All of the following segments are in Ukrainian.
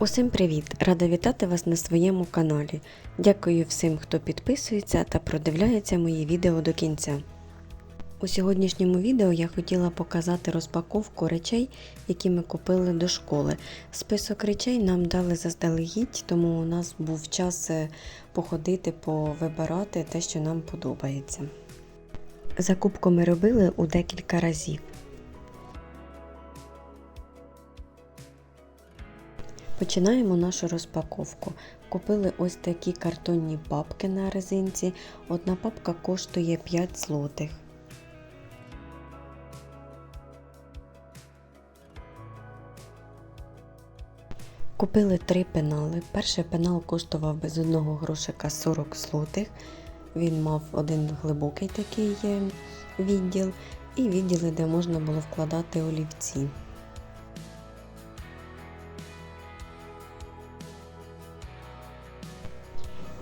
Усім привіт! Рада вітати вас на своєму каналі. Дякую всім, хто підписується та продивляється мої відео до кінця. У сьогоднішньому відео я хотіла показати розпаковку речей, які ми купили до школи. Список речей нам дали заздалегідь, тому у нас був час е, походити, повибирати те, що нам подобається. Закупку ми робили у декілька разів. Починаємо нашу розпаковку. Купили ось такі картонні папки на резинці. Одна папка коштує 5 злотих. Купили три пенали. Перший пенал коштував без одного грошика 40 злотих. Він мав один глибокий такий е, відділ і відділи, де можна було вкладати олівці.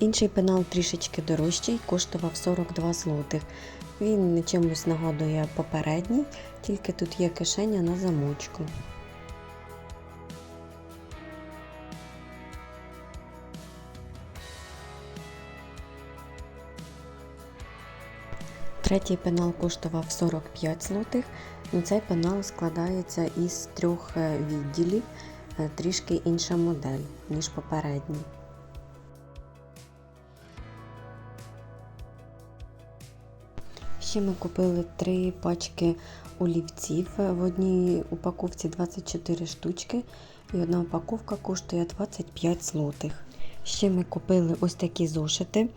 Інший пенал трішечки дорожчий, коштував 42 злотих. Він чимось нагадує попередній, тільки тут є кишеня на замочку. Третій пенал коштував 45 злотих. Ну, Цей пенал складається із трьох відділів, е, трішки інша модель, ніж попередній. Ще ми купили три пачки олівців. В одній упаковці 24 штучки, і одна упаковка коштує 25 злотих. Ще ми купили ось такі зошити.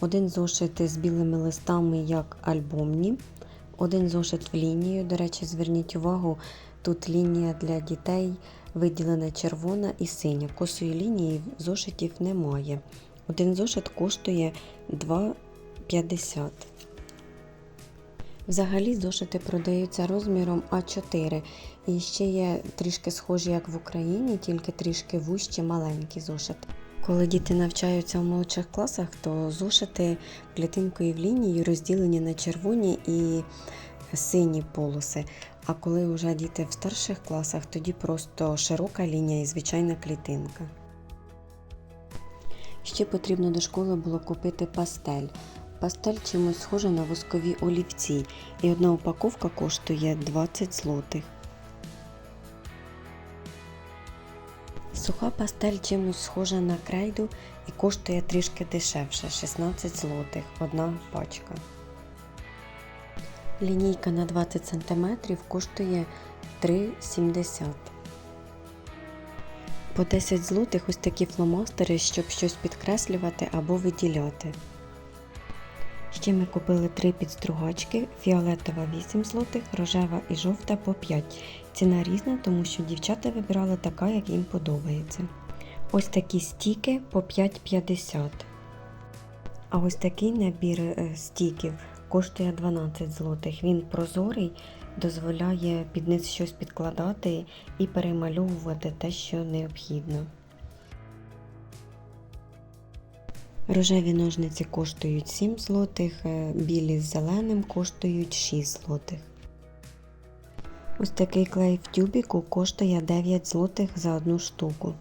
Один зошит з білими листами, як альбомні, один зошит в лінію. До речі, зверніть увагу, тут лінія для дітей виділена червона і синя. Косої лінії зошитів немає. Один зошит коштує 2,50. Взагалі зошити продаються розміром А4. І ще є трішки схожі, як в Україні, тільки трішки вужчі маленькі зошити. Коли діти навчаються в молодших класах, то зошити клітинкою в лінії розділені на червоні і сині полоси. А коли вже діти в старших класах, тоді просто широка лінія і звичайна клітинка. Ще потрібно до школи було купити пастель. Пастель чимось схожа на воскові олівці, і одна упаковка коштує 20 злотих. Суха пастель чимось схожа на крейду і коштує трішки дешевше 16 злотих одна пачка. Лінійка на 20 см коштує 3,70. По 10 злотих ось такі фломастери, щоб щось підкреслювати або виділяти. Ще ми купили три підстругачки, фіолетова 8 злотих, рожева і жовта по 5. Ціна різна, тому що дівчата вибирали така, як їм подобається. Ось такі стіки по 5,50. А ось такий набір е, стіків коштує 12 злотих. Він прозорий, дозволяє під низ щось підкладати і перемальовувати те, що необхідно. Рожеві ножниці коштують 7 злотих, е, білі з зеленим коштують 6 злотих. Ось такий клей в тюбіку коштує 9 злотих за одну штуку.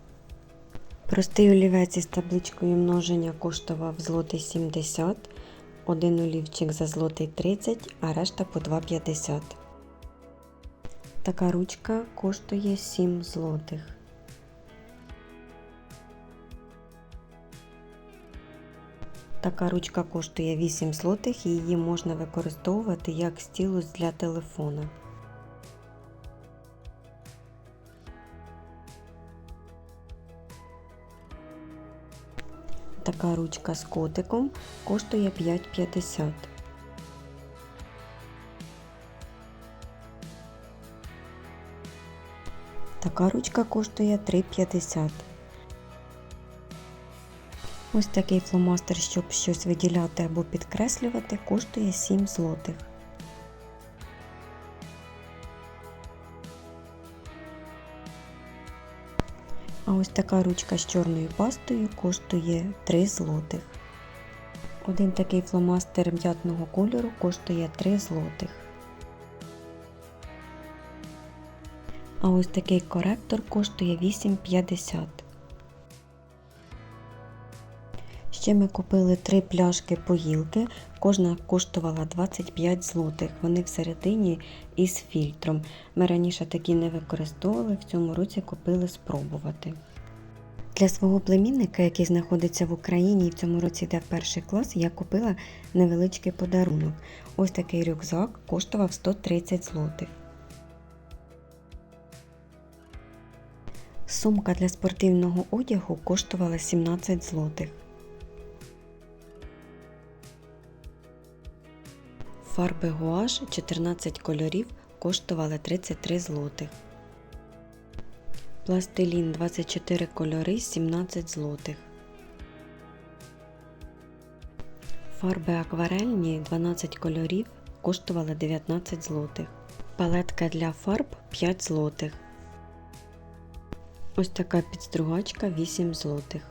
Простий олівець із табличкою множення коштував злотий 70, один олівчик за злотий 30, а решта по 2,50. Така ручка коштує 7 злотих. Така ручка коштує 8 злотих і її можна використовувати як стілус для телефона. Така ручка з котиком коштує 5,50. Така ручка коштує 3,50. Ось такий фломастер, щоб щось виділяти або підкреслювати, коштує 7 злотих. А ось така ручка з чорною пастою коштує 3 злотих. Один такий фломастер м'ятного кольору коштує 3 злотих. А ось такий коректор коштує 8,50. Ще ми купили три пляшки поїлки, кожна коштувала 25 злотих. Вони всередині із фільтром. Ми раніше такі не використовували, в цьому році купили спробувати. Для свого племінника, який знаходиться в Україні і в цьому році йде в перший клас, я купила невеличкий подарунок. Ось такий рюкзак коштував 130 злотих. Сумка для спортивного одягу коштувала 17 злотих. Фарби гуаш 14 кольорів коштували 33 злотих. Пластилін 24 кольори 17 злотих. Фарби акварельні 12 кольорів коштували 19 злотих. Палетка для фарб 5 злотих. Ось така підстругачка 8 злотих.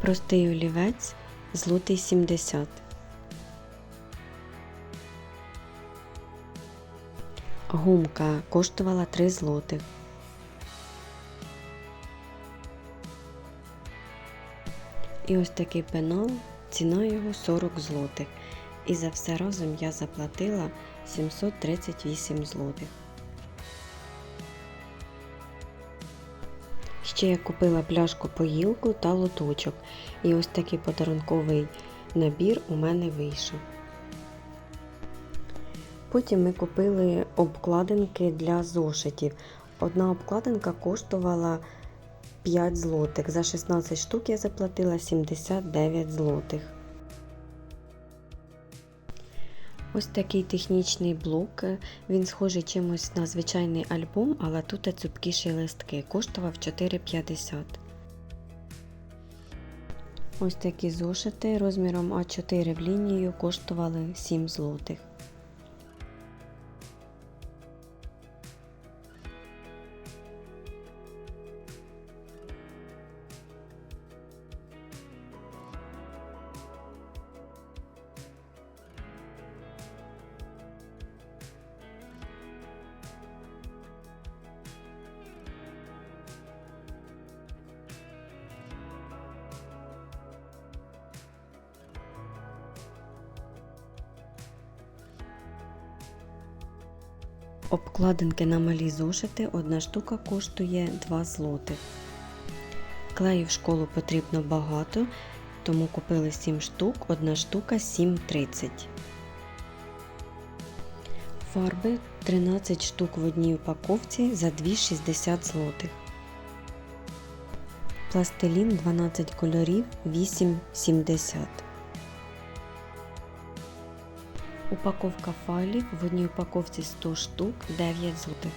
Простий олівець злотий 70. Гумка коштувала 3 злотих. І ось такий пенал, ціна його 40 злотих. І за все разом я заплатила 738 злотих. Ще я купила пляшку поїлку та лоточок. І ось такий подарунковий набір у мене вийшов. Потім ми купили обкладинки для зошитів. Одна обкладинка коштувала 5 злотих. За 16 штук я заплатила 79 злотих. Ось такий технічний блок. Він схожий чимось на звичайний альбом, але тут цупкіші листки. Коштував 4,50. Ось такі зошити розміром А4 в лінію коштували 7 злотих. Обкладинки на малі зошити одна штука коштує 2 злотих. Клею в школу потрібно багато, тому купили 7 штук, одна штука 7,30. Фарби 13 штук в одній упаковці за 2,60 злотих. Пластилін 12 кольорів 8,70. Упаковка файлів в одній упаковці 100 штук 9 злотих.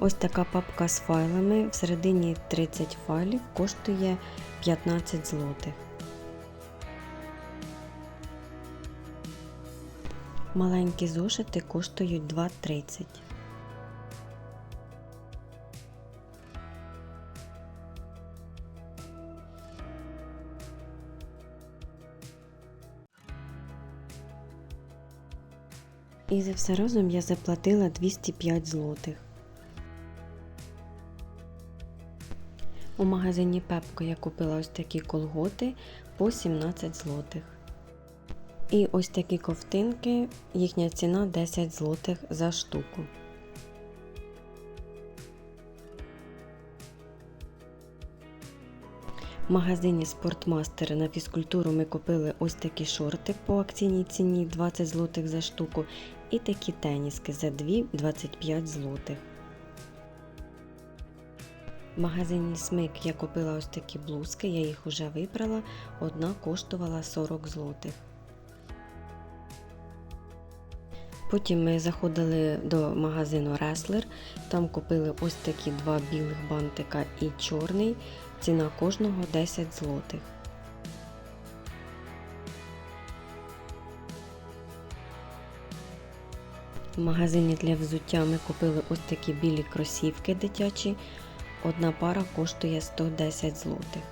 Ось така папка з файлами. Всередині 30 файлів коштує 15 злотих. Маленькі зошити коштують 2,30. І за все разом я заплатила 205 злотих. У магазині Пепко я купила ось такі колготи по 17 злотих. І ось такі ковтинки, їхня ціна 10 злотих за штуку. В магазині Спортмастер на фізкультуру ми купили ось такі шорти по акційній ціні 20 злотих за штуку. І такі теніски за 2 25 злотих. В магазині Смик я купила ось такі блузки, я їх вже вибрала, одна коштувала 40 злотих. Потім ми заходили до магазину Реслер, там купили ось такі два білих бантика і чорний. Ціна кожного 10 злотих. В магазині для взуття ми купили ось такі білі кросівки дитячі. Одна пара коштує 110 злотих.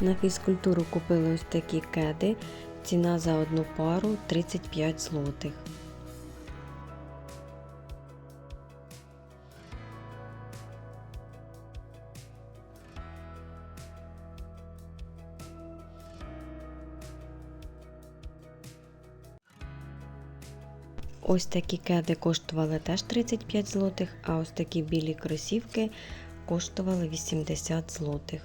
На фізкультуру купили ось такі кеди. Ціна за одну пару 35 злотих. Ось такі кеди коштували теж 35 злотих, а ось такі білі кросівки коштували 80 злотих.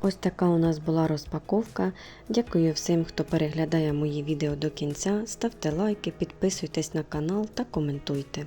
Ось така у нас була розпаковка. Дякую всім, хто переглядає мої відео до кінця. Ставте лайки, підписуйтесь на канал та коментуйте.